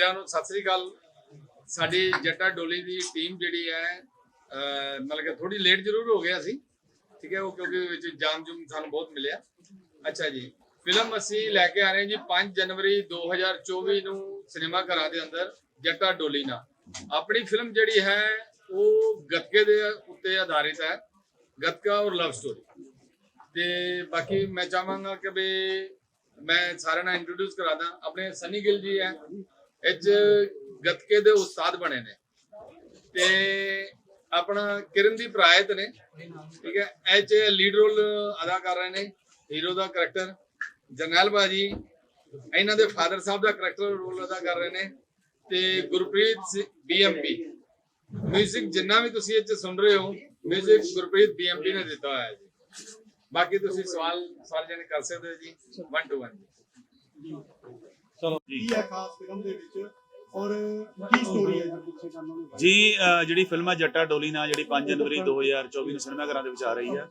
ਵੀਰਾਂ ਨੂੰ ਸਤਿ ਸ੍ਰੀ ਅਕਾਲ। ਸਾਡੀ ਜੱਟਾ ਡੋਲੀ ਦੀ ਟੀਮ ਜਿਹੜੀ ਹੈ ਮਤਲਬ ਕਿ ਥੋੜੀ ਲੇਟ ਜ਼ਰੂਰ ਹੋ ਗਿਆ ਸੀ ਠੀਕ ਹੈ, ਉਹ ਕਿਉਂਕਿ ਵਿੱਚ ਜਾਮ ਜੁਮ ਸਾਨੂੰ ਬਹੁਤ ਮਿਲਿਆ। ਅੱਛਾ ਜੀ ਫਿਲਮ ਅਸੀਂ ਲੈ ਕੇ ਆ ਰਹੇ ਹਾਂ ਜੀ 5 ਜਨਵਰੀ 2024 ਨੂੰ ਸਿਨੇਮਾ ਘਰਾਂ ਦੇ ਅੰਦਰ, ਜੱਟਾ ਡੋਲੀ ਨਾਲ। ਆਪਣੀ ਫਿਲਮ ਜਿਹੜੀ ਹੈ, ਉਹ ਗੱਤਕੇ ਦੇ ਉੱਤੇ ਆਧਾਰਿਤ ਹੈ, ਗੱਤਕਾ ਔਰ ਲਵ ਸਟੋਰੀ ਤੇ ਬਾਕੀ ਮੈਂ ਚਾਹਾਂਗਾ ਕਿ ਵੀ ਮੈਂ ਸਾਰਿਆਂ ਨੂੰ ਇੰਟਰੋਡਿਊਸ ਕਰਾ ਦਾਂ। ਆਪਣੇ ਸਨੀ ਗਿੱਲ ਜੀ ਹੈ ਅੱਜ ਗੱਤਕੇ ਦੇ ਉਸਤਾਦ ਬਣੇ ਨੇ। ਤੇ ਆਪਣਾ ਕਿਰਨਦੀਪ ਰਾਇਤ ਨੇ। ਠੀਕ ਹੈ ਐਚ ਲੀਡ ਰੋਲ ਅਦਾ ਕਰ ਰਹੇ ਨੇ ਹੀਰੋ ਦਾ ਕਰੈਕਟਰ ਜਰਨੈਲ ਬਾਜੀ, ਇਹਨਾਂ ਦੇ ਫਾਦਰ ਸਾਹਿਬ ਦਾ ਕਰੈਕਟਰ ਰੋਲ ਅਦਾ ਕਰ ਰਹੇ ਨੇ ਤੇ ਗੁਰਪ੍ਰੀਤ ਬੀਐਮਪੀ ਮਿਊਜ਼ਿਕ ਜਿੰਨਾ ਵੀ ਤੁਸੀਂ ਇੱਥੇ ਸੁਣ ਰਹੇ ਹੋ music Gurpreet B M P ਨੇ ਦਿੱਤਾ ਹੋਇਆ ਜੀ। ਬਾਕੀ ਤੁਸੀਂ ਸਵਾਲ ਸਾਰੇ ਜਣੇ ਕਰ ਸਕਦੇ ਹੋ ਜੀ 1 ਟੂ 1 ਕੀ ਹੈ ਖਾਸ ਫਿਲਮ ਦੇ ਵਿੱਚ? ਔਰ ਕੀ ਸਟੋਰੀ ਹੈ ਜੋ ਪਿੱਛੇ ਕਰਨ ਨੂੰ ਜੀ ਜਿਹੜੀ ਫਿਲਮ ਹੈ ਜੱਟਾ ਡੋਲੀ ਨਾਲ ਜਿਹੜੀ 5 ਜਨਵਰੀ 2024 ਨੂੰ ਸਿਨੇਮਾ ਘਰਾਂ ਦੇ ਵਿੱਚ ਆ ਰਹੀ ਹੈ।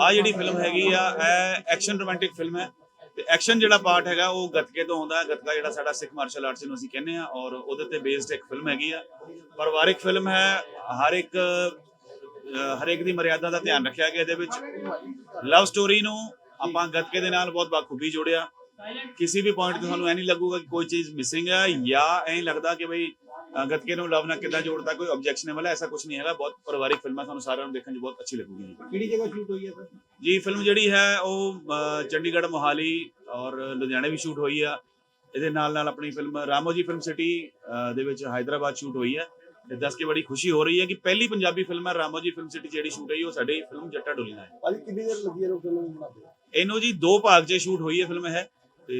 ਆ ਜਿਹੜੀ ਫਿਲਮ ਹੈਗੀ ਆ ਇਹ ਐਕਸ਼ਨ ਰੋਮਾਂਟਿਕ ਫਿਲਮ ਹੈ। ਤੇ ਐਕਸ਼ਨ ਜਿਹੜਾ ਪਾਰਟ ਹੈਗਾ ਉਹ ਗੱਤਕੇ ਤੋਂ ਆਉਂਦਾ ਹੈ। ਗੱਤਕਾ ਜਿਹੜਾ ਸਾਡਾ ਸਿੱਖ ਮਾਰਸ਼ਲ ਆਰਟਸ ਨੂੰ ਅਸੀਂ ਕਹਿੰਦੇ ਆ ਔਰ ਉਹਦੇ ਤੇ ਬੇਸਡ ਇੱਕ ਫਿਲਮ ਹੈਗੀ ਆ। ਪਰਿਵਾਰਿਕ ਫਿਲਮ ਹੈ ਹਰ ਇੱਕ ਅਹ ਹਰ ਇੱਕ ਦੀ ਮਰਿਆਦਾ ਦਾ ਧਿਆਨ ਰੱਖਿਆ ਗਿਆ ਇਹਦੇ ਵਿੱਚ। ਲਵ ਸਟੋਰੀ ਨੂੰ ਆਪਾਂ ਗੱਤਕੇ ਦੇ ਨਾਲ ਬਹੁਤ ਬਾਖੂਬੀ ਜੋੜਿਆ। ਕਿਸੇ ਵੀ ਪੁਆਇੰਟ ਤੇ ਤੁਹਾਨੂੰ ਐ ਨਹੀਂ ਲੱਗੂਗਾ ਕਿ ਕੋਈ ਚੀਜ਼ ਮਿਸਿੰਗ ਹੈ ਜਾਂ ਐ ਲੱਗਦਾ ਕਿ ਭਈ ਗੱਤਕੇ ਨੂੰ ਲਵ ਨਾਲ ਕਿੱਦਾਂ ਜੋੜਦਾ ਕੋਈ ਆਬਜੈਕਸ਼ਨੇਬਲ ਐਸਾ ਕੁਝ ਨਹੀਂ ਹੈਗਾ ਬਹੁਤ ਪਰਿਵਾਰਿਕ ਫਿਲਮਾਂ ਤੁਹਾਨੂੰ ਸਾਰਿਆਂ ਨੂੰ ਦੇਖਣ 'ਚ ਬਹੁਤ ਅੱਛੀ ਲੱਗੂਗੀ ਕਿਹੜੀ ਜਗ੍ਹਾ ਸ਼ੂਟ ਹੋਈ ਹੈ ਸਰ ਜੀ ਫਿਲਮ ਜਿਹੜੀ ਹੈ ਉਹ ਚੰਡੀਗੜ੍ਹ ਮੋਹਾਲੀ ਔਰ ਲੁਧਿਆਣੇ ਵੀ ਸ਼ੂਟ ਹੋਈ ਆ ਇਹਦੇ ਨਾਲ ਨਾਲ ਆਪਣੀ ਫਿਲਮ ਰਾਮੋਜੀ ਫਿਲਮ ਸਿਟੀ ਦੇ ਵਿੱਚ ਹਾਈਦਰਾਬਾਦ ਸ਼ੂਟ ਹੋਈ ਹੈ ਤੇ ਦੱਸ ਕੇ ਬੜੀ ਖੁਸ਼ੀ ਹੋ ਰਹੀ ਹੈ ਕਿ ਪਹਿਲੀ ਪੰਜਾਬੀ ਫਿਲਮ ਹੈ ਰਾਮੋ ਜੀ ਫਿਲਮ ਸਿਟੀ ਜਿਹੜੀ ਸ਼ੂਟ ਹੋਈ ਉਹ ਸਾਡੀ ਫਿਲਮ ਜੱਟਾ ਡੋਲੀ ਨਾਲ ਹੈ ਭਾਜੀ ਕਿੰਨੀ ਦੇਰ ਲੱਗੀ ਹੈ ਉਹ ਫਿਲਮ ਇਹਨੂੰ ਜੀ ਦੋ ਭਾਗ 'ਚ ਸ਼ੂਟ ਹੋਈ ਹੈ ਫਿਲਮ ਹੈ ਤੇ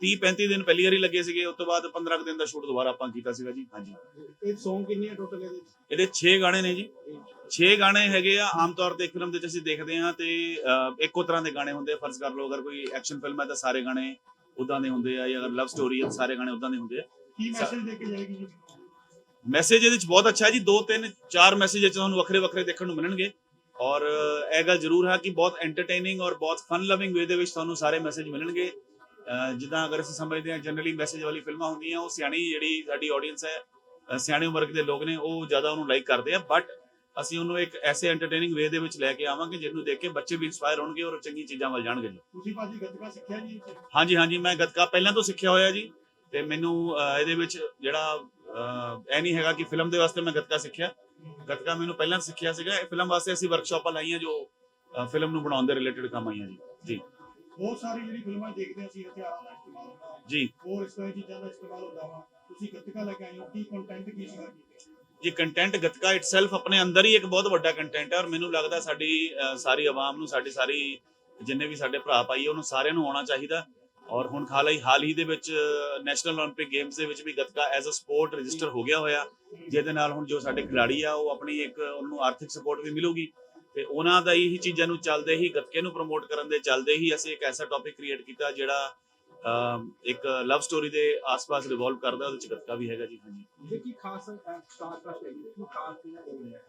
30 35 ਦਿਨ ਪਹਿਲੀ ਵਾਰੀ ਲੱਗੇ ਸੀਗੇ ਉਸ ਤੋਂ ਬਾਅਦ 15 ਕੁ ਦਿਨ ਦਾ ਸ਼ੂਟ ਦੁਬਾਰਾ ਆਪਾਂ ਕੀਤਾ ਸੀਗਾ ਜੀ। ਹਾਂਜੀ। ਇਹ Song ਕਿੰਨੇ ਟੋਟਲ ਇਹਦੇ? ਇਹਦੇ 6 ਗਾਣੇ ਨੇ ਜੀ। 6 ਗਾਣੇ ਹੈਗੇ ਆ ਆਮ ਤੌਰ ਤੇ ਫਿਲਮ ਦੇ ਵਿੱਚ ਅਸੀਂ ਦੇਖਦੇ ਹਾਂ ਤੇ ਇੱਕੋ ਤਰ੍ਹਾਂ ਦੇ ਗਾਣੇ ਹੁੰਦੇ ਆ। ਫਰਜ਼ ਕਰ ਲਓ ਅਗਰ ਕੋਈ ਐਕਸ਼ਨ ਫਿਲਮ ਹੈ ਤਾਂ ਸਾਰੇ ਗਾਣੇ ਉਦਾਂ ਦੇ ਹੁੰਦੇ ਆ ਜਾਂ ਅਗਰ ਲਵ ਸਟੋਰੀ ਹੈ ਸਾਰੇ ਗਾਣੇ ਉਦਾਂ ਦੇ ਹੁੰਦੇ ਆ। ਕੀ ਮੈਸੇਜ ਦੇ ਕੇ ਜਾਏਗੀ ਜੀ? ਮੈਸੇਜ ਇਹਦੇ ਵਿੱਚ ਬਹੁਤ ਅੱਛਾ ਹੈ ਜੀ। ਦੋ ਤਿੰਨ ਚਾਰ ਮੈਸੇਜ ਵਿੱਚ ਤੁਹਾਨੂੰ ਵੱਖਰੇ ਵੱਖਰੇ ਦੇਖਣ ਨੂੰ ਮਿਲਣਗੇ। ਔਰ ਇਹ ਗੱਲ ਜ਼ਰੂਰ ਹੈ ਕਿ ਬਹੁਤ ਐਂਟਰਟੇਨਿੰਗ ਔਰ ਬਹੁਤ ਫਨ ਲਵਿੰਗ ਵੇ ਦੇ ਵਿੱਚ ਤੁਹਾਨੂੰ ਸਾਰੇ ਮੈਸੇਜ ਮਿਲਣਗੇ। ਜਿੱਦਾਂ ਅਗਰ ਅਸੀਂ ਸਮਝਦੇ ਹਾਂ ਜਨਰਲੀ ਮੈਸੇਜ ਵਾਲੀ ਫਿਲਮਾਂ ਹੁੰਦੀਆਂ ਉਹ ਸਿਆਣੀ ਜਿਹੜੀ ਸਾਡੀ ਆਡੀਅנס ਹੈ ਸਿਆਣੇ ਉਮਰ ਦੇ ਲੋਕ ਨੇ ਉਹ ਜ਼ਿਆਦਾ ਉਹਨੂੰ ਲਾਈਕ ਕਰਦੇ ਆ। ਬਟ ਅਸੀਂ ਉਹਨੂੰ ਇੱਕ ਐਸੇ ਐਂਟਰਟੇਨਿੰਗ ਵੇ ਦੇ ਵਿੱਚ ਲੈ ਕੇ ਆਵਾਂਗੇ ਜਿਹਨੂੰ ਦੇਖ ਕੇ ਬੱਚੇ ਵੀ ਇਨਸਪਾਇਰ ਹੋਣਗੇ ਔਰ ਚੰਗੀ ਚੀਜ਼ਾਂ ਵੱਲ ਜਾਣਗੇ ਤੁਸੀਂ ਭਾਜੀ ਗੱਤਕਾ ਸਿੱਖਿਆ ਜੀ? ਹਾਂਜੀ ਹਾਂਜੀ ਮੈਂ ਗੱਤਕਾ ਪਹਿਲਾਂ ਤੋਂ ਸਿੱਖਿਆ ਹੋਇਆ ਜੀ। ਤੇ ਮੈਨੂੰ ਇਹਦੇ ਵਿੱਚ ਜਿਹੜਾ ਇਹ ਨਹੀਂ ਹੈਗਾ ਕਿ ਫਿਲਮ ਦੇ ਵਾਸਤੇ ਮੈਂ ਗੱਤਕਾ ਸਿੱਖਿਆ। ਗੱਤਕਾ ਮੈਨੂੰ ਪਹਿਲਾਂ ਸਿੱਖਿਆ ਸੀਗਾ। ਇਹ ਫਿਲਮ ਵਾਸਤੇ ਅਸੀਂ ਵਰਕਸ਼ਾਪਾਂ ਲਾਈਆਂ ਜੋ ਫਿਲਮ ਨੂੰ ਬਣਾਉਣ ਦੇ ਰਿਲੇਟਡ ਕੰਮ ਆਈਆਂ ਜੀ। ਜੀ। ਬਹੁਤ ਸਾਰੀ ਜਿਹੜੀ ਫਿਲਮਾਂ ਦੇਖਦੇ ਹਾਂ ਅਸੀਂ ਹਥਿਆਰਾਂ ਦਾ ਇਸਤੇਮਾਲ ਹੁੰਦਾ ਵਾ ਜੀ ਹੋਰ ਇਸ ਤਰ੍ਹਾਂ ਦੀ ਚੀਜ਼ਾਂ ਦਾ ਇਸਤੇਮਾਲ ਹੁੰਦਾ ਵਾ ਤੁਸੀਂ ਗੱਤਕਾ ਲੈ ਕੇ ਆਏ ਹੋ ਕੀ ਕੰਟੈਂਟ ਕੀ ਸੀਗਾ ਜੀ ਜੀ ਕੰਟੈਂਟ ਗੱਤਕਾ ਇਟਸੈਲਫ ਆਪਣੇ ਅੰਦਰ ਹੀ ਇੱਕ ਬਹੁਤ ਵੱਡਾ ਕੰਟੈਂਟ ਹੈ ਔਰ ਮੈਨੂੰ ਲੱਗਦਾ ਸਾਡੀ ਅਹ, ਸਾਰੀ ਆਵਾਮ ਨੂੰ ਸਾਡੀ ਸਾਰੀ ਜਿੰਨੇ ਵੀ ਸਾਡੇ ਭਰਾ ਭਾਈ ਆ, ਉਹਨੂੰ ਸਾਰਿਆਂ ਨੂੰ ਆਉਣਾ ਚਾਹੀਦਾ ਔਰ ਹੁਣ ਹਾਲ ਹੀ ਹਾਲ ਹੀ ਦੇ ਵਿੱਚ ਨੈਸ਼ਨਲ 올림픽 ਗੇਮਸ ਦੇ ਵਿੱਚ ਵੀ gatka as a sport register ਹੋ ਗਿਆ ਹੋਇਆ ਜਿਹਦੇ ਨਾਲ ਹੁਣ ਜੋ ਸਾਡੇ ਖਿਡਾਰੀ ਆ ਉਹ ਆਪਣੀ ਇੱਕ ਉਹਨੂੰ ਆਰਥਿਕ ਸਪੋਰਟ ਵੀ ਮਿਲੂਗੀ ਤੇ ਉਹਨਾਂ ਦਾ ਇਹੀ ਚੀਜ਼ਾਂ ਨੂੰ ਚੱਲਦੇ ਹੀ ਗੱਤਕੇ ਨੂੰ ਪ੍ਰਮੋਟ ਕਰਨ ਦੇ ਚੱਲਦੇ ਹੀ ਅਸੀਂ ਇੱਕ ਐਸਾ ਟੌਪਿਕ ਕ੍ਰੀਏਟ ਕੀਤਾ ਜਿਹੜਾ ਇੱਕ ਲਵ ਸਟੋਰੀ ਦੇ ਆਸ-ਪਾਸ ਰਿਵੋਲਵ ਕਰਦਾ ਉਹਦੇ ਚ ਗੱਤਕਾ ਵੀ ਹੈਗਾ ਜੀ ਹਾਂਜੀ। ਕੀ ਖਾਸ ਸਟਾਰ ਕਾਸਟ ਹੈ ਕੀ ਖਾਸ ਹੈ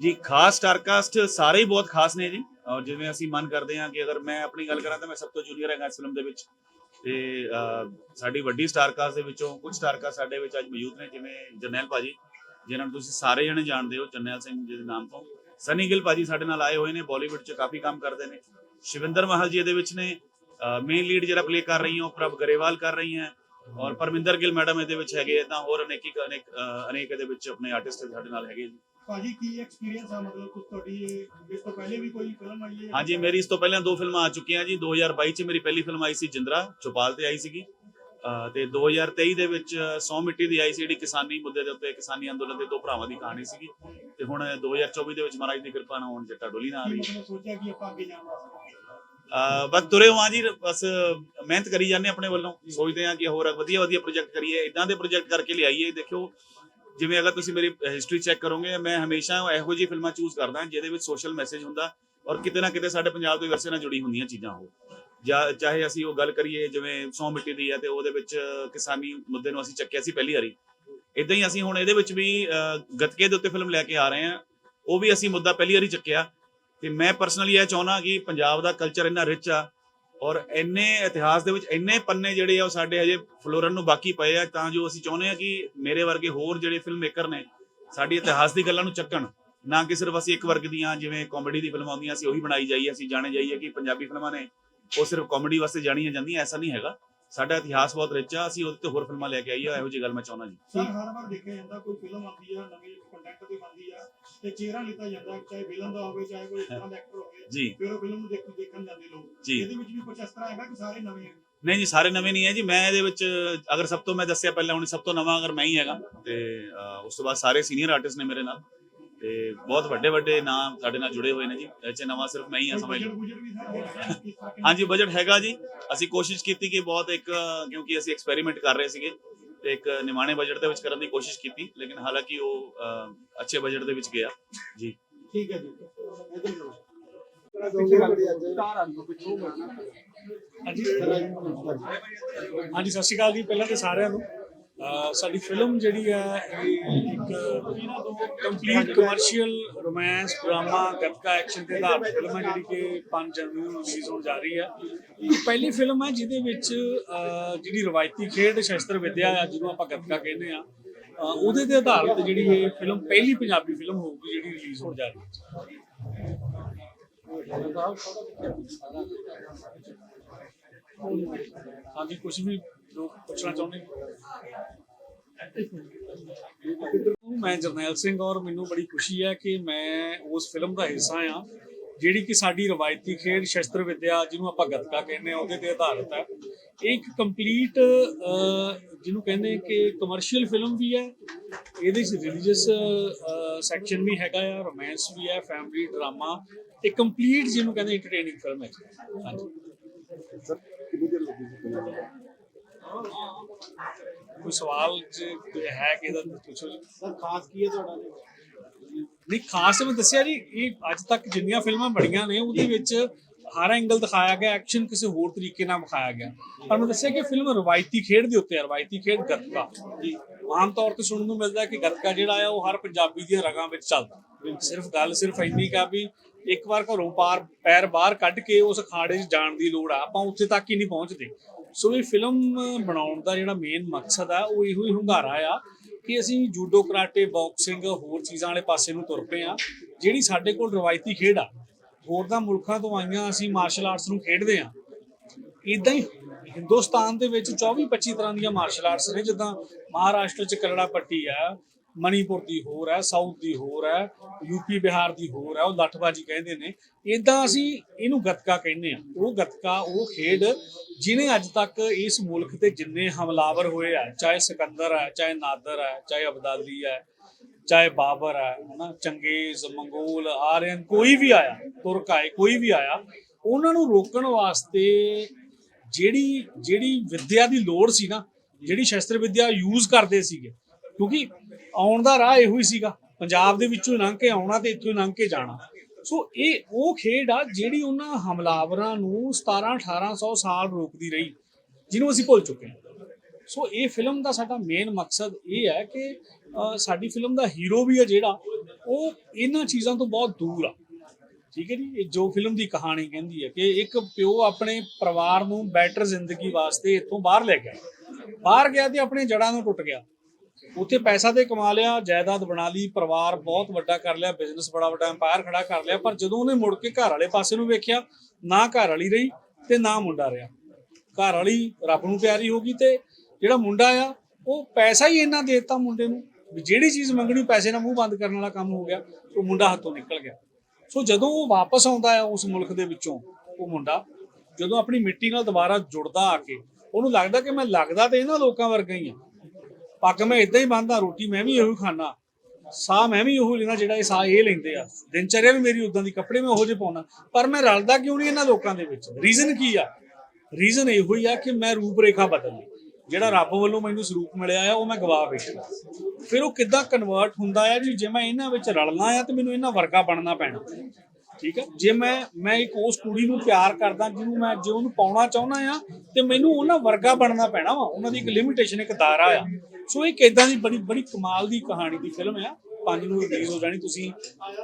ਜੀ ਖਾਸ ਸਟਾਰਕਾਸਟ ਸਾਰੇ ਹੀ ਬਹੁਤ ਖਾਸ ਨੇ ਜੀ। ਔਰ ਜਿਵੇਂ ਅਸੀਂ ਮਨ ਕਰਦੇ ਹਾਂ ਕਿ ਅਗਰ ਮੈਂ ਆਪਣੀ ਗੱਲ ਕਰਾਂ ਤਾਂ ਮੈਂ ਸਭ ਤੋਂ ਜੂਨੀਅਰ ਹੈਗਾ ਇਸ ਫਿਲਮ ਦੇ ਵਿੱਚ। ਤੇ ਸਾਡੀ ਵੱਡੀ ਸਟਾਰਕਾਸਟ ਦੇ ਵਿੱਚੋਂ ਕੁਝ ਸਟਾਰਕਾਸਟ ਸਾਡੇ ਵਿੱਚ ਅੱਜ ਮੌਜੂਦ ਨੇ ਜਿਵੇਂ ਜਰਨੈਲ ਭਾਜੀ ਜਿਨ੍ਹਾਂ ਨੂੰ ਤੁਸੀਂ ਸਾਰੇ ਜਣੇ ਜਾਣਦੇ ਹੋ ਜਰਨੈਲ ਸਿੰਘ ਜੀ ਦੇ ਨਾਮ ਤੋਂ। ਸਨੀ ਗਿੱਲ ਭਾਜੀ ਸਾਡੇ ਨਾਲ ਆਏ ਹੋਏ ਨੇ ਬਾਲੀਵੁੱਡ 'ਚ ਕਾਫੀ ਕੰਮ ਕਰਦੇ ਨੇ। ਸ਼ਿਵਿੰਦਰ ਮਹਲ ਜੀ ਇਹਦੇ ਵਿੱਚ ਨੇ ਮੇਨ ਲੀਡ ਜਿਹੜਾ ਪਲੇ ਕਰ ਰਹੀ ਹੈ ਉਹ ਪ੍ਰਭ ਗਰੇਵਾਲ ਕਰ ਰਹੀ ਹੈ। ਔਰ ਪਰਮਿੰਦਰ ਗਿੱਲ ਮੈਡਮ ਇਹਦੇ ਵਿੱਚ ਹੈਗੇ ਤਾਂ ਹੋਰ ਅਨੇਕੀ ਅਨੇਕ ਇਹਦੇ ਵਿੱਚ ਆਪਣੇ ਆਰਟਿਸਟ ਸਾਡੇ ਨਾਲ ਹੈਗੇ ਜੀ। ਭਾਜੀ ਕੀ ਐਕਸਪੀਰੀਅੰਸ ਆ ਮਤਲਬ ਕੁਝ ਤੁਹਾਡੀ ਇਸ ਤੋਂ ਪਹਿਲੇ ਵੀ ਕੋਈ ਫਿਲਮ ਆਈ ਹੈ? ਹਾਂਜੀ ਮੇਰੀ ਇਸ ਤੋਂ ਪਹਿਲਾਂ ਦੋ ਫਿਲਮਾਂ ਆ ਚੁੱਕੀਆਂ ਜੀ। 2022 ਚ ਮੇਰੀ ਪਹਿਲੀ ਫਿਲਮ ਆਈ ਸੀ ਜਿੰਦਰਾ ਚੋਪਾਲ ਤੇ ਆਈ ਸੀਗੀ। ਤੇ 2023 ਦੇ ਵਿੱਚ 100 ਮਿੱਟੀ ਦੀ ਆਈ ਸੀ ਜਿਹੜੀ ਕਿਸਾਨੀ ਮੁੱਦੇ ਦੇ ਉੱਤੇ, ਕਿਸਾਨੀ ਅੰਦੋਲਨ ਦੇ ਦੋ ਭਰਾਵਾਂ ਦੀ ਕਹਾਣੀ ਸੀਗੀ। ਤੇ ਹੁਣ 2024 ਦੇ ਵਿੱਚ ਮਹਾਰਾਜ ਦੀ ਕਿਰਪਾ ਨਾਲ ਹੁਣ ਜੱਟਾ ਡੋਲੀ ਨਾਲ ਆ ਰਹੀ ਸੋਚਿਆ ਕਿ ਆਪਾਂ ਅੱਗੇ ਜਾਣਾ ਬਸ ਤੁਰੇ ਹਾਂ ਜੀ, ਬਸ ਮਿਹਨਤ ਕਰੀ ਜਾਂਦੇ ਆਪਣੇ ਵੱਲੋਂ। ਸੋਚਦੇ ਹਾਂ ਕਿ ਹੋਰ ਵਧੀਆ ਵਧੀਆ ਪ੍ਰੋਜੈਕਟ ਕਰੀਏ ਇਦਾਂ ਦੇ ਪ੍ਰੋਜੈਕਟ ਕਰਕੇ ਲਿਆਈਏ। ਦੇਖਿਓ, ਜਿਵੇਂ ਅਗਰ ਤੁਸੀਂ ਮੇਰੀ ਹਿਸਟਰੀ ਚੈੱਕ ਕਰੋਗੇ, ਮੈਂ ਹਮੇਸ਼ਾ ਇਹੋ ਜਿਹੀ ਫਿਲਮਾਂ ਚੂਜ਼ ਕਰਦਾ, ਜਿਹਦੇ ਵਿੱਚ ਸੋਸ਼ਲ ਮੈਸੇਜ ਹੁੰਦਾ ਔਰ ਕਿਤੇ ਨਾ ਕਿਤੇ ਸਾਡੇ ਪੰਜਾਬ ਦੇ ਵਿਰਸੇ ਨਾਲ ਜੁੜੀ ਹੁੰਦੀਆਂ ਚੀਜ਼ਾਂ ਉਹ। ਜਾਂ ਚਾਹੇ ਅਸੀਂ ਉਹ ਗੱਲ ਕਰੀਏ ਜਿਵੇਂ ਸੌ ਮਿੱਟੀ ਦੀ ਹੈ ਤੇ ਉਹਦੇ ਵਿੱਚ ਕਿਸਾਨੀ ਮੁੱਦੇ ਨੂੰ ਅਸੀਂ ਚੱਕਿਆ ਸੀ ਪਹਿਲੀ ਵਾਰੀ। ਇਦਾਂ ਹੀ ਅਸੀਂ ਹੁਣ ਇਹਦੇ ਵਿੱਚ ਵੀ ਅਹ, ਗੱਤਕੇ ਦੇ ਉੱਤੇ ਫਿਲਮ ਲੈ ਕੇ ਆ ਰਹੇ ਹਾਂ। ਉਹ ਵੀ ਅਸੀਂ ਮੁੱਦਾ ਪਹਿਲੀ ਵਾਰੀ ਚੱਕਿਆ। ਤੇ ਮੈਂ ਪਰਸਨਲੀ ਇਹ ਚਾਹੁੰਦਾ ਕਿ ਪੰਜਾਬ ਦਾ ਕਲਚਰ ਇੰਨਾ ਰਿਚ ਆ ਔਰ ਇੰਨੇ ਇਤਿਹਾਸ ਦੇ ਵਿੱਚ ਇੰਨੇ ਪੰਨੇ ਜਿਹੜੇ ਆ ਉਹ ਸਾਡੇ ਹਜੇ ਫਲੋਰਨ ਨੂੰ ਬਾਕੀ ਪਏ ਆ ਤਾਂ ਜੋ ਅਸੀਂ ਚਾਹੁੰਦੇ ਆ ਕਿ ਮੇਰੇ ਵਰਗੇ ਹੋਰ ਜਿਹੜੇ ਫਿਲਮ ਮੇਕਰ ਨੇ ਸਾਡੀ ਇਤਿਹਾਸ ਦੀ ਗੱਲਾਂ ਨੂੰ ਚੱਕਣ। ਨਾ ਕਿ ਸਿਰਫ ਅਸੀਂ ਇੱਕ ਵਰਗ ਦੀਆਂ ਜਿਵੇਂ ਕਾਮੇਡੀ ਦੀ ਫਿਲਮਾਂ ਆਉਂਦੀਆਂ ਅਸੀਂ ਉਹੀ ਬਣਾਈ ਜਾਈਏ ਅਸੀਂ ਜਾਣੇ ਜਾਈਏ ਕਿ ਪੰਜਾਬੀ ਫਿਲਮਾਂ ਨੇ ਉਹ ਸਿਰਫ ਕਾਮੇਡੀ ਵਾਸਤੇ ਜਾਣੀਆਂ ਜਾਂਦੀਆਂ ਐਸਾ ਨਹੀਂ ਹੈਗਾ। ਸਾਡਾ ਇਤਿਹਾਸ ਬਹੁਤ ਰਿਚ ਆ ਅਸੀਂ ਉਹਦੇ ਤੇ ਹੋਰ ਫਿਲਮਾਂ ਲੈ ਕੇ ਆਈਏ ਇਹੋ ਜਿਹੀ ਗੱਲ ਮੈਂ ਚਾਹੁੰਦਾ ਜੀ। ਸਰ ਹਰ ਵਾਰ ਦੇਖਿਆ ਜਾਂਦਾ ਕੋਈ ਫਿਲਮ ਆਉਂਦੀ ਆ ਨਵੇਂ ਕੰਟੈਂਟ ਤੇ ਬਣਦੀ ਆ ਤੇ ਚਿਹਰਾ ਲਿੱਤਾ ਜਾਂਦਾ ਚਾਹੇ ਵਿਲਨ ਦਾ ਹੋਵੇ ਚਾਹੇ ਕੋਈ ਇਦਾਂ ਦਾ ਐਕਟਰ ਹੋਵੇ ਜੀ। ਫਿਰ ਉਹ ਫਿਲਮ ਨੂੰ ਦੇਖ ਦੇਖਣ ਜਾਂਦੇ ਲੋਕ। ਜੀ। ਇਹਦੇ ਵਿੱਚ ਵੀ ਕੁਝ ਇਸ ਤਰ੍ਹਾਂ ਹੈਗਾ ਕਿ ਸਾਰੇ ਨਵੇਂ ਆ? ਨਹੀਂ ਜੀ ਸਾਰੇ ਨਵੇਂ ਨਹੀਂ ਹੈ ਜੀ ਮੈਂ ਇਹਦੇ ਵਿੱਚ ਅਗਰ ਸਭ ਤੋਂ ਮੈਂ ਦੱਸਿਆ ਪਹਿਲਾਂ ਹੁਣ ਸਭ ਤੋਂ ਨਵਾਂ ਅਗਰ ਮੈਂ ਹੀ ਹੈਗਾ ਤੇ ਉਸ ਤੋਂ ਬਾਅਦ ਸਾਰੇ ਸੀਨੀਅਰ ਆਰਟਿਸਟ ਨੇ ਮੇਰੇ ਨਾਲ। ਤੇ ਬਹੁਤ ਵੱਡੇ ਵੱਡੇ ਨਾਮ ਸਾਡੇ ਨਾਲ ਜੁੜੇ ਹੋਏ ਨੇ ਜੀ। ਇਹ 'ਚ ਨਵਾਂ ਸਿਰਫ ਮੈਂ ਹੀ ਹਾਂ ਸਮਝ ਲਓ। ਹਾਂਜੀ ਬਜਟ ਹੈਗਾ ਜੀ। ਅਸੀਂ ਕੋਸ਼ਿਸ਼ ਕੀਤੀ ਕਿ ਬਹੁਤ ਇੱਕ ਕਿਉਂਕਿ ਅਸੀਂ ਐਕਸਪੈਰੀਮੈਂਟ ਕਰ ਰਹੇ ਸੀਗੇ ਤੇ ਇੱਕ ਨਿਮਾਣੇ ਬਜਟ ਦੇ ਵਿੱਚ ਕਰਨ ਦੀ ਕੋਸ਼ਿਸ਼ ਕੀਤੀ ਲੇਕਿਨ ਹਾਲਾਂਕਿ ਉਹ ਅੱਛੇ ਬਜਟ ਦੇ ਵਿੱਚ ਗਿਆ। ਜੀ। ਠੀਕ ਹੈ ਜੀ। ਹਾਂਜੀ ਹਾਂਜੀ ਸਤਿ ਸ਼੍ਰੀ ਅਕਾਲ ਜੀ। ਪਹਿਲਾਂ ਤੇ ਸਾਰਿਆਂ ਨੂੰ ਸਾਡੀ ਫਿਲਮ ਜਿਹੜੀ ਹੈ ਇਹ ਇੱਕ complete commercial romance drama gatka action ਤੇ ਆਧਾਰਿਤ ਫਿਲਮ ਹੈ, ਜਿਹੜੀ ਕਿ 5 ਜਨਵਰੀ ਨੂੰ ਰਿਲੀਜ਼ ਹੋਣ ਜਾ ਰਹੀ ਹੈ। ਇਹ ਪਹਿਲੀ ਫਿਲਮ ਹੈ, ਜਿਹਦੇ ਵਿੱਚ ਜਿਹੜੀ ਰਵਾਇਤੀ ਖੇਡ ਸ਼ਸਤਰ ਵਿਦਿਆ ਆ, ਜਿਹਨੂੰ ਆਪਾਂ ਗੱਤਕਾ ਕਹਿੰਦੇ ਆ ਉਹਦੇ ਤੇ ਆਧਾਰਿਤ ਜਿਹੜੀ ਇਹ ਫਿਲਮ ਪਹਿਲੀ ਪੰਜਾਬੀ ਫਿਲਮ ਹੋਊਗੀ, ਜਿਹੜੀ ਰਿਲੀਜ਼ ਹੋਣ ਜਾ ਰਹੀ ਹੈ। ਹਾਂਜੀ ਕੁਝ ਵੀ ਲੋਕ ਪੁੱਛਣਾ ਚਾਹੁੰਦੇ ਮੈਂ ਜਰਨੈਲ ਸਿੰਘ ਔਰ ਮੈਨੂੰ ਬੜੀ ਖੁਸ਼ੀ ਹੈ ਕਿ ਮੈਂ ਉਸ ਫਿਲਮ ਦਾ ਹਿੱਸਾ ਆ ਜਿਹੜੀ ਕਿ ਸਾਡੀ ਰਵਾਇਤੀ ਖੇਡ ਸ਼ਸਤਰ ਵਿਦਿਆ ਜਿਹਨੂੰ ਆਪਾਂ ਗੱਤਕਾ ਕਹਿੰਦੇ ਆ ਉਹਦੇ ਤੇ ਆਧਾਰਿਤ ਹੈ। ਇਹ ਇੱਕ ਕੰਪਲੀਟ ਜਿਹਨੂੰ ਕਹਿੰਦੇ ਕਿ ਕਮਰਸ਼ੀਅਲ ਫਿਲਮ ਵੀ ਹੈ, ਇਹਦੇ ਵਿੱਚ ਰਿਲੀਜੀਅਸ ਸੈਕਸ਼ਨ ਵੀ ਹੈਗਾ ਆ ਰੋਮਾਂਸ ਵੀ ਹੈ ਫੈਮਿਲੀ ਡਰਾਮਾ ਇਹ ਕੰਪਲੀਟ ਜਿਹਨੂੰ ਕਹਿੰਦੇ ਐਂਟਰਟੇਨਿੰਗ ਫਿਲਮ ਹੈ। ਹਾਂਜੀ। ਕੋਈ ਸਵਾਲ ਜੇ ਕੋਈ ਹੈ ਕਿ ਇਹਦਾ ਪੁੱਛੋ ਜੀ। ਸਰ ਖਾਸ ਕੀ ਹੈ ਤੁਹਾਡਾ ਨਹੀਂ ਖਾਸ ਮੈਂ ਦੱਸਿਆ ਜੀ, ਇਹ ਅੱਜ ਤੱਕ ਜਿੰਨੀਆਂ ਫਿਲਮਾਂ ਬਣੀਆਂ ਨੇ, ਉਹਦੇ ਵਿੱਚ ਹਰ ਐਂਗਲ ਦਿਖਾਇਆ ਗਿਆ ਐਕਸ਼ਨ ਕਿਸੇ ਹੋਰ ਤਰੀਕੇ ਨਾਲ ਵਿਖਾਇਆ ਗਿਆ। ਪਰ ਮੈਂ ਦੱਸਿਆ ਕਿ ਫਿਲਮ ਰਵਾਇਤੀ ਖੇਡ ਦੇ ਉੱਤੇ ਹੈ ਰਵਾਇਤੀ ਖੇਡ ਗੱਤਕਾ। ਜੀ ਆਮ ਤੌਰ ਤੇ ਸੁਣਨ ਨੂੰ ਮਿਲਦਾ ਕਿ ਗੱਤਕਾ ਜਿਹੜਾ ਆ, ਉਹ ਹਰ ਪੰਜਾਬੀ ਦੀਆਂ ਰਗਾਂ ਵਿੱਚ ਚੱਲਦਾ। ਸਿਰਫ ਗੱਲ ਸਿਰਫ ਇੰਨੀ ਕਾ ਵੀ ਇੱਕ ਵਾਰ ਘਰੋਂ ਪਾਰ ਪੈਰ ਬਾਹਰ ਕੱਢ ਕੇ ਉਸ ਅਖਾੜੇ 'ਚ ਜਾਣ ਦੀ ਲੋੜ ਆ। ਆਪਾਂ ਉੱਥੇ ਤੱਕ ਹੀ ਨਹੀਂ ਪਹੁੰਚਦੇ। ਸੋ ਇਹ ਫਿਲਮ ਬਣਾਉਣ ਦਾ ਜਿਹੜਾ ਮੇਨ ਮਕਸਦ ਆ, ਉਹ ਇਹੋ ਹੀ ਹੁੰਗਾਰਾ ਆ ਕਿ ਅਸੀਂ ਜੂਡੋ ਕਰਾਟੇ ਬਾਕਸਿੰਗ ਹੋਰ ਚੀਜ਼ਾਂ ਵਾਲੇ ਪਾਸੇ ਨੂੰ ਤੁਰ ਪਏ ਆ, ਜਿਹੜੀ ਸਾਡੇ ਕੋਲ ਰਵਾਇਤੀ ਖੇਡ ਆ। ਹੋਰਨਾਂ ਮੁਲਕਾਂ ਤੋਂ ਆਈਆਂ ਅਸੀਂ ਮਾਰਸ਼ਲ ਆਰਟਸ ਨੂੰ ਖੇਡਦੇ ਆ। ਇਦਾਂ ਹੀ ਹਿੰਦੁਸਤਾਨ ਦੇ ਵਿੱਚ 24 25 ਤਰ੍ਹਾਂ ਦੀਆਂ ਮਾਰਸ਼ਲ ਆਰਟਸ ਨੇ, ਜਿੱਦਾਂ ਮਹਾਰਾਸ਼ਟਰ ਚ ਕਰੜਾ ਪੱਟੀ ਆ ਮਣੀਪੁਰ ਦੀ ਹੋਰ ਹੈ, ਸਾਊਥ ਦੀ ਹੋਰ ਹੈ ਯੂਪੀ ਬਿਹਾਰ ਦੀ ਹੋਰ ਹੈ, ਉਹ ਲੱਠਬਾਜੀ ਕਹਿੰਦੇ ਨੇ। ਇਦਾਂ ਅਸੀਂ ਇਹਨੂੰ ਗੱਤਕਾ ਕਹਿੰਦੇ ਆ ਉਹ ਗੱਤਕਾ, ਉਹ ਖੇਡ ਜਿਨੇ ਅੱਜ ਤੱਕ ਇਸ ਮੁਲਕ ਤੇ ਜਿੰਨੇ ਹਮਲਾਵਰ ਹੋਏ ਆ, ਚਾਹੇ ਸਿਕੰਦਰ ਹੈ, ਚਾਹੇ ਨਾਦਰ ਹੈ, ਚਾਹੇ ਅਬਦਾਲੀ ਹੈ, ਚਾਹੇ ਬਾਬਰ ਹੈ, ਹਨਾ, ਚੰਗੇਜ਼, ਮੰਗੋਲ, ਆਰੀਅਨ, ਕੋਈ ਵੀ ਆਇਆ, ਤੁਰਕ ਆਏ, ਕੋਈ ਵੀ ਆਇਆ, ਉਹਨਾਂ ਨੂੰ ਰੋਕਣ ਵਾਸਤੇ ਜਿਹੜੀ ਜਿਹੜੀ ਵਿੱਦਿਆ ਦੀ ਲੋੜ ਸੀ ਨਾ, ਜਿਹੜੀ ਸ਼ਸਤਰ ਵਿੱਦਿਆ ਯੂਜ਼ ਕਰਦੇ ਸੀਗੇ ਕਿਉਂਕਿ ਆਉਣ ਦਾ ਰਾਹ ਇਹੋ ਹੀ ਸੀਗਾ, ਪੰਜਾਬ ਦੇ ਵਿੱਚੋਂ ਲੰਘ ਕੇ ਆਉਣਾ ਤੇ ਇੱਥੋਂ ਲੰਘ ਕੇ ਜਾਣਾ। ਸੋ ਇਹ ਉਹ ਖੇਡ ਆ ਜਿਹੜੀ ਉਹਨਾਂ ਹਮਲਾਵਰਾਂ ਨੂੰ 17 1800 ਸਾਲ ਰੋਕਦੀ ਰਹੀ, ਜਿਹਨੂੰ ਅਸੀਂ ਭੁੱਲ ਚੁੱਕੇ ਹਾਂ। ਸੋ ਇਹ ਫਿਲਮ ਦਾ ਸਾਡਾ ਮੇਨ ਮਕਸਦ ਇਹ ਹੈ ਕਿ ਸਾਡੀ ਫਿਲਮ ਦਾ ਹੀਰੋ ਵੀ ਹੈ ਜਿਹੜਾ, ਉਹ ਇਹਨਾਂ ਚੀਜ਼ਾਂ ਤੋਂ ਬਹੁਤ ਦੂਰ ਆ। ਠੀਕ ਹੈ ਜੀ? ਇਹ ਜੋ ਫਿਲਮ ਦੀ ਕਹਾਣੀ ਕਹਿੰਦੀ ਹੈ ਕਿ ਇੱਕ ਪਿਓ ਆਪਣੇ ਪਰਿਵਾਰ ਨੂੰ ਬੈਟਰ ਜ਼ਿੰਦਗੀ ਵਾਸਤੇ ਇੱਥੋਂ ਬਾਹਰ ਲੈ ਗਿਆ। ਬਾਹਰ ਗਿਆ ਤੇ ਆਪਣੇ ਜੜ੍ਹਾਂ ਨੂੰ ਟੁੱਟ ਗਿਆ। ਉੱਥੇ ਪੈਸਾ ਤੇ ਕਮਾ ਲਿਆ, ਜਾਇਦਾਦ ਬਣਾ ਲਈ, ਪਰਿਵਾਰ ਬਹੁਤ ਵੱਡਾ ਕਰ ਲਿਆ ਬਿਜ਼ਨਸ ਬੜਾ ਵੱਡਾ ਐਮਪਾਇਰ ਖੜਾ ਕਰ ਲਿਆ, ਪਰ ਜਦੋਂ ਉਹਨੇ ਮੁੜ ਕੇ ਘਰ ਵਾਲੇ ਪਾਸੇ ਨੂੰ ਵੇਖਿਆ, ਨਾ ਘਰ ਵਾਲੀ ਰਹੀ ਤੇ ਨਾ ਮੁੰਡਾ ਰਿਹਾ। ਘਰ ਵਾਲੀ ਰੱਬ ਨੂੰ ਪਿਆਰੀ ਹੋ ਗਈ ਤੇ ਜਿਹੜਾ ਮੁੰਡਾ ਆ, ਉਹ ਪੈਸਾ ਹੀ ਇੰਨਾ ਦੇ ਦਿੱਤਾ ਮੁੰਡੇ ਨੂੰ ਵੀ ਜਿਹੜੀ ਚੀਜ਼ ਮੰਗਣੀ ਪੈਸੇ ਨਾਲ ਮੂੰਹ ਬੰਦ ਕਰਨ ਵਾਲਾ ਕੰਮ ਹੋ ਗਿਆ, ਉਹ ਮੁੰਡਾ ਹੱਥੋਂ ਨਿਕਲ ਗਿਆ। ਸੋ ਜਦੋਂ ਉਹ ਵਾਪਸ ਆਉਂਦਾ ਹੈ ਉਸ ਮੁਲਕ ਦੇ ਵਿੱਚੋਂ, ਉਹ ਮੁੰਡਾ, ਜਦੋਂ ਆਪਣੀ ਮਿੱਟੀ ਨਾਲ ਦੁਬਾਰਾ ਜੁੜਦਾ ਆ ਕੇ, ਉਹਨੂੰ ਲੱਗਦਾ ਕਿ ਮੈਂ ਲੱਗਦਾ ਤੇ ਇਹਨਾਂ ਲੋਕਾਂ ਵਰਗਾ ਹੀ ਆ। ਪੱਗ ਮੈਂ ਇਦਾਂ ਹੀ ਬੰਨਦਾ, ਰੋਟੀ ਮੈਂ ਵੀ ਇਹੋ ਹੀ ਖਾਣਾ ਸਾਹ ਮੈਂ ਵੀ ਉਹੋ ਲੈਣਾ ਜਿਹੜਾ ਇਹ ਸਾਹ ਇਹ ਲੈਂਦੇ ਆ। ਦਿਨਚਰਿਆ ਵੀ ਮੇਰੀ ਉਦਾਂ ਦੀ, ਕੱਪੜੇ ਮੈਂ ਉਹੋ ਜਿਹੇ ਪਾਉਣਾ ਪਰ ਮੈਂ ਰਲਦਾ ਕਿਉਂ ਨਹੀਂ ਇਹਨਾਂ ਲੋਕਾਂ ਦੇ ਵਿੱਚ? ਰੀਜ਼ਨ ਕੀ ਆ? ਰੀਜ਼ਨ ਇਹੋ ਹੀ ਆ ਕਿ ਮੈਂ ਰੂਪ ਰੇਖਾ ਬਦਲ ਲਈ। ਜਿਹੜਾ ਰੱਬ ਵੱਲੋਂ ਮੈਨੂੰ ਸਰੂਪ ਮਿਲਿਆ ਆ, ਉਹ ਮੈਂ ਗਵਾ ਬੈਠਾ ਫਿਰ ਉਹ ਕਿੱਦਾਂ ਕਨਵਰਟ ਹੁੰਦਾ ਆ ਜੀ? ਜੇ ਮੈਂ ਇਹਨਾਂ ਵਿੱਚ ਰਲਣਾ ਆ, ਤੇ ਮੈਨੂੰ ਇਹਨਾਂ ਵਰਗਾ ਬਣਨਾ ਪੈਣਾ। ਠੀਕ ਹੈ ਜੇ ਮੈਂ ਮੈਂ ਇੱਕ ਉਸ ਕੁੜੀ ਨੂੰ ਪਿਆਰ ਕਰਦਾ, ਜਿਹਨੂੰ ਮੈਂ, ਜੇ ਉਹਨੂੰ ਪਾਉਣਾ ਚਾਹੁੰਦਾ ਆ, ਤੇ ਮੈਨੂੰ ਉਹਨਾਂ ਵਰਗਾ ਬਣਨਾ ਪੈਣਾ ਵਾ। ਉਹਨਾਂ ਦੀ ਇੱਕ ਲਿਮਿਟੇਸ਼ਨ ਇੱਕ ਦਾਇਰਾ ਆ। ਸੋ ਇਹ ਇਦਾਂ ਦੀ ਬੜੀ ਬੜੀ ਕਮਾਲ ਦੀ ਕਹਾਣੀ ਦੀ ਫਿਲਮ ਆ। ਪੰਜ ਨੂੰ ਰਿਲੀਜ਼ ਹੋ ਜਾਣੀ ਤੁਸੀਂ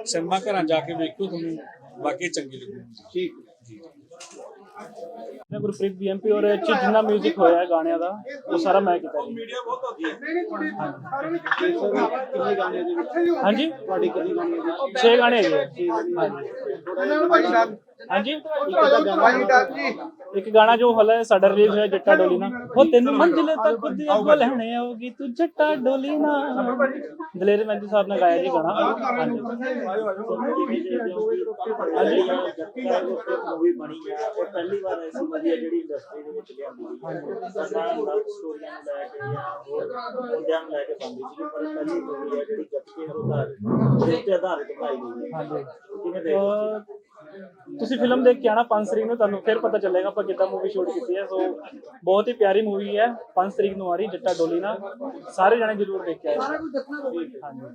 ਸਿਨੇਮਾ ਘਰਾਂ ਜਾ ਕੇ ਵੇਖੋ ਤੁਹਾਨੂੰ ਵਾਕਈ ਚੰਗੀ ਲੱਗੂਗੀ। ਠੀਕ। ਮੈਂ ਗੁਰਪ੍ਰੀਤ ਬੀਐਮਪੀ ਔਰ 'ਚ ਜਿੰਨਾ 뮤직 ਹੋਇਆ ਹੈ ਗਾਣਿਆਂ ਦਾ ਉਹ ਸਾਰਾ ਮੈਂ ਕੀਤਾ ਜੀ। ਕਿੰਨੇ ਗਾਣੇ ਦੇ ਹਾਂਜੀ? ਤੁਹਾਡੇ ਕਿੰਨੇ ਗਾਣੇ ਦੇ ਵਿੱਚ 6 ਗਾਣੇ ਹੈਗੇ ਆ। ਹਾਂਜੀ। ਇੱਕ ਗਾਣਾ ਜੋ ਹਲੇ ਸਾਡਾ ਰਿਲੀਜ਼ ਹੋਇਆ ਜੱਟਾ ਡੋਲੀ ਨਾ ਉਹ ਤੈਨੂੰ ਮੰਜ਼ਿਲ ਤੱਕ ਦੀ ਅੱਗੋਂ ਲੈਣੇ ਆਉਗੀ ਤੂੰ ਜੱਟਾ ਡੋਲੀ ਨਾ ਦਲੇਰ ਮਹਿੰਦੀ ਸਾਹਿਬ ਨੇ ਗਾਇਆ ਜੀ ਗਾਣਾ। ਹਾਂਜੀ। ਮੂਵੀ ਬਣੀ ਹੈ ਉਹ ਪਹਿਲੀ ਵਾਰ ਐਸੀ ਹੈ ਜਿਹੜੀ ਇੰਡਸਟਰੀ ਦੇ ਵਿੱਚ ਲਿਆਂਦੀ ਗਈ ਸਾਡਾ ਲਵ ਸਟੋਰੀਆਂ ਨੂੰ ਲੈ ਕੇ ਜਾਂ ਮੁੱਦਿਆਂ ਨੂੰ ਲੈ ਕੇ ਬਣਦੀ ਸੀ ਪਰ ਪਹਿਲੀ ਮੂਵੀ ਹੈ ਜਿਹੜੀ ਗੱਤਕੇ ਆਧਾਰਿਤ ਜਿਸ ਤੇ ਆਧਾਰਿਤ ਬਣਾਈ ਗਈ ਹੈ ਕਿਵੇਂ ਦੇਖਦੇ ਤੁਸੀਂ ਫਿਲਮ ਦੇਖ ਕੇ ਆਣਾ 5 ਤਰੀਕ ਨੂੰ, ਤੁਹਾਨੂੰ ਫਿਰ ਪਤਾ ਚੱਲੇਗਾ ਆਪਾਂ ਕਿੱਦਾਂ ਮੂਵੀ ਸ਼ੂਟ ਕੀਤੀ ਹੈ। ਸੋ ਬਹੁਤ ਹੀ ਪਿਆਰੀ ਮੂਵੀ ਹੈ। 5 ਤਰੀਕ ਨੂੰ ਆ ਰਹੀ ਜੱਟਾ ਡੋਲੀ ਨਾਲ। ਸਾਰੇ ਜਣੇ ਜ਼ਰੂਰ ਦੇਖ ਕੇ ਆਇਓ ਹਾਂਜੀ।